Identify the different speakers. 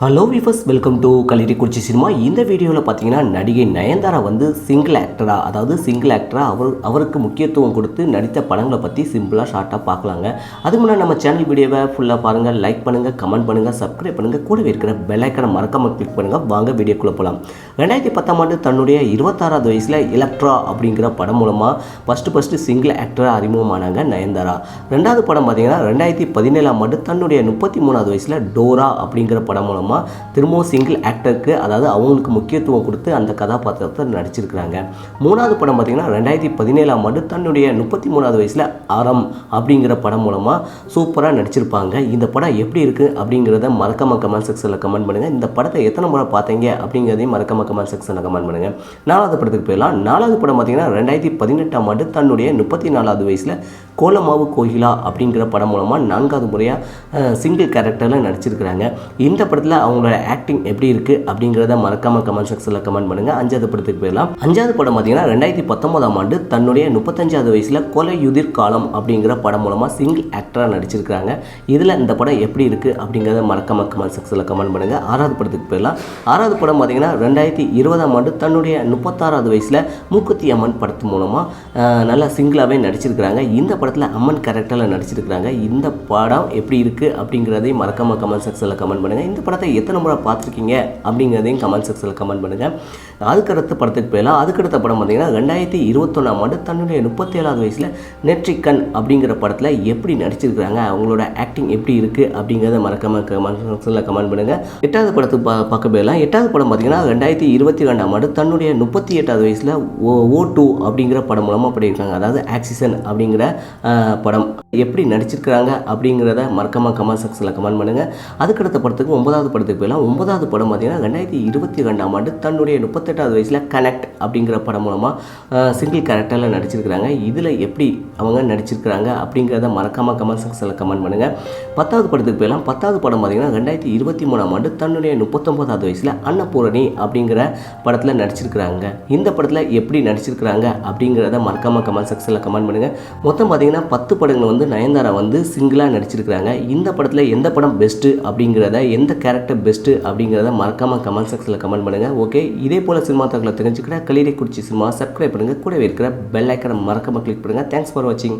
Speaker 1: Hello viewers welcome to Kurichi cinema இந்த வீடியோவில் பார்த்தீங்கன்னா நடிகை நயன்தாரா வந்து சிங்கிள் ஆக்டராக அதாவது சிங்கிள் ஆக்டராக அவர் அவருக்கு முக்கியத்துவம் கொடுத்து நடித்த படங்களை பற்றி சிம்பிளாக ஷார்ட்டாக பார்க்கலாங்க அதுக்கு முன்னாடி நம்ம சேனல் வீடியோவை ஃபுல்லாக பாருங்கள் லைக் பண்ணுங்கள் கமெண்ட் பண்ணுங்கள் சப்ஸ்கிரைப் பண்ணுங்கள் கூடவே இருக்கிற பெலைக்கனை மறக்காமல் கிளிக் பண்ணுங்கள் வாங்க வீடியோக்குள்ளே போகலாம் ரெண்டாயிரத்தி பத்தாம் ஆண்டு தன்னுடைய இருபத்தாறாவது வயசில் எலக்ட்ரா அப்படிங்கிற படம் மூலமாக ஃபஸ்ட்டு ஃபஸ்ட்டு சிங்கிள் ஆக்டராக அறிமுகமானாங்க நயன்தாரா. ரெண்டாவது படம் பார்த்தீங்கன்னா ரெண்டாயிரத்தி பதினேழாம் ஆண்டு தன்னுடைய முப்பத்தி மூணாவது வயசில் டோரா அப்படிங்கிற படம் மூலமாக திரும்பவும் சிங்கிள் ஆக்டருக்கு அதாவது அவங்களுக்கு முக்கியத்துவம் கொடுத்து அந்த கதாபாத்திரத்தை நடிச்சிருக்கிறாங்க. மூணாவது படம் பார்த்தீங்கன்னா ரெண்டாயிரத்தி பதினேழாம் ஆண்டு தன்னுடைய முப்பத்தி மூணாவது வயசில் அறம் அப்படிங்கிற படம் மூலமாக சூப்பராக நடிச்சிருப்பாங்க. இந்த படம் எப்படி இருக்குது அப்படிங்கிறத மறக்காம கமெண்ட் செக்ஷனில் கமெண்ட் பண்ணுங்கள் இந்த படத்தை எத்தனை முறை பார்த்தீங்க அப்படிங்கிறதையும் மறக்காம கமெண்ட் செக்ஷனில் கமெண்ட் பண்ணுங்கள் நாலாவது படத்துக்கு போயிடலாம். நாலாவது படம் பார்த்தீங்கன்னா ரெண்டாயிரத்தி பதினெட்டாம் ஆண்டு தன்னுடைய முப்பத்தி நாலாவது வயசில் கோலமாவு கோகிலா அப்படிங்கிற படம் மூலமாக நான்காவது முறையாக சிங்கிள் கேரக்டரில் நடிச்சிருக்கிறாங்க. இந்த படத்தில் அவங்களோட ஆக்டிங் எப்படி இருக்குது அப்படிங்கிறத மறக்காம கமெண்ட் செக்ஷனில் கமெண்ட் பண்ணுங்கள் அஞ்சாவது படத்துக்கு போயிடலாம். அஞ்சாவது படம் பார்த்தீங்கன்னா ரெண்டாயிரத்தி பத்தொன்பதாம் ஆண்டு தன்னுடைய முப்பத்தஞ்சாவது வயசில் கொலை யுதிர் காலம் அப்படிங்கிற படம் மூலமாக சிங்கிள் ஆக்டராக நடிச்சிருக்கிறாங்க. இதில் இந்த படம் எப்படி இருக்குது அப்படிங்கிறத மறக்காம கமெண்ட் செக்ஷனில் கமெண்ட் பண்ணுங்கள் ஆறாவது படத்துக்கு போயிடலாம். ஆறாவது படம் பார்த்தீங்கன்னா ரெண்டாயிரத்தி இருபதாம் ஆண்டு தன்னுடைய முப்பத்தாறாவது வயசில் மூக்குத்தி அம்மன் படத்து மூலமாக நல்லா சிங்கிளாகவே நடிச்சிருக்கிறாங்க. இந்த படத்தில் அம்மன் கேரக்டரில் நடிச்சிருக்கிறாங்க. இந்த படம் எப்படி இருக்குது அப்படிங்கிறதையும் மறக்காம கமெண்ட் செக்ஷனில் கமெண்ட் பண்ணுங்கள் இந்த படத்தை எத்தனை முறை பார்த்துருக்கீங்க அப்படிங்கிறதையும் கமெண்ட் செக்ஷனில் கமெண்ட் பண்ணுங்கள் அதுக்கடுத்த படத்துக்கு போயிடலாம். அதுக்கடுத்த படம் பார்த்தீங்கன்னா ரெண்டாயிரத்தி இருபத்தொன்னாம் ஆண்டு தன்னுடைய முப்பத்தேழாவது வயசில் நெற்றிக்கண் அப்படிங்கிற படத்தில் எப்படி நடிச்சிருக்கிறாங்க அவங்களோட ஆக்டிங் எப்படி இருக்குது அப்படிங்கிறத மறக்காமல் கமெண்ட் செக்ஷனில் கமெண்ட் பண்ணுங்கள் எட்டாவது படத்துக்கு பா பார்க்க போயிடலாம். எட்டாவது படம் பார்த்தீங்கன்னா ரெண்டாயிரத்தி இருபத்தி ரெண்டாம் ஆண்டு தன்னுடைய முப்பத்தி எட்டாவது வயசில் ஓ ஓ டூ அப்படிங்கிற படம் மூலமாக பண்ணியிருக்காங்க. அதாவது ஆக்சிசன் அப்படிங்கிற படம். எப்படி நடிச்சிருக்கிறாங்க அப்படிங்கிறத மறக்காமல் கமெண்ட் செக்ஷனில் கமெண்ட் பண்ணுங்கள் அதுக்கடுத்த படத்துக்கு ஒன்பதாவது படத்துக்கு போயிடலாம். ஒன்பதாவது படம் பார்த்தீங்கன்னா ரெண்டாயிரத்தி இருபத்தி ரெண்டாம் ஆண்டு தன்னுடைய முப்பத்தெட்டாவது வயசில் கனெக்ட் அப்படிங்கிற படம் மூலமாக சிங்கிள் கேரக்டரில் நடிச்சிருக்கிறாங்க. இதில் எப்படி அவங்க நடிச்சிருக்கிறாங்க அப்படிங்கிறத மறக்காமல் கமெண்ட் செக்ஷனில் கமெண்ட் பண்ணுங்கள் பத்தாவது படத்துக்கு போயிடலாம். பத்தாவது படம் பார்த்தீங்கன்னா ரெண்டாயிரத்தி இருபத்தி மூணாம் ஆண்டு தன்னுடைய முப்பத்தொம்போதாவது வயசில் அன்னபூரணி அப்படிங்கிற படத்தில் நடிச்சிருக்கிறாங்க. இந்த படத்தில் எப்படி நடிச்சிருக்கிறாங்க அப்படிங்கிறத மறக்காமல் கமெண்ட் செக்ஷனில் கமெண்ட் பண்ணுங்கள் மொத்தம் பார்த்தீங்கன்னா பத்து படங்கள் வந்து நயன்தாரா வந்து சிங்கிளாக நடிச்சிருக்கிறாங்க. இந்த படத்தில் எந்த படம் பெஸ்ட்டு அப்படிங்கிறத எந்த கேரக்டர் பெஸ்ட்டு அப்படிங்கிறத மறக்காமல் கமெண்ட் செக்ஷனில் கமெண்ட் பண்ணுங்கள் ஓகே இதே போல் சினிமா தகவலை தெரிஞ்சுக்கிற கலிரை குறிச்சி சினிமா சப்ஸ்கிரைப் பண்ணுங்கள் கூடவே இருக்கிற பெல் ஐக்கனை மறக்காமல் கிளிக் பண்ணுங்கள் தேங்க்ஸ் ஃபார் வாட்சிங்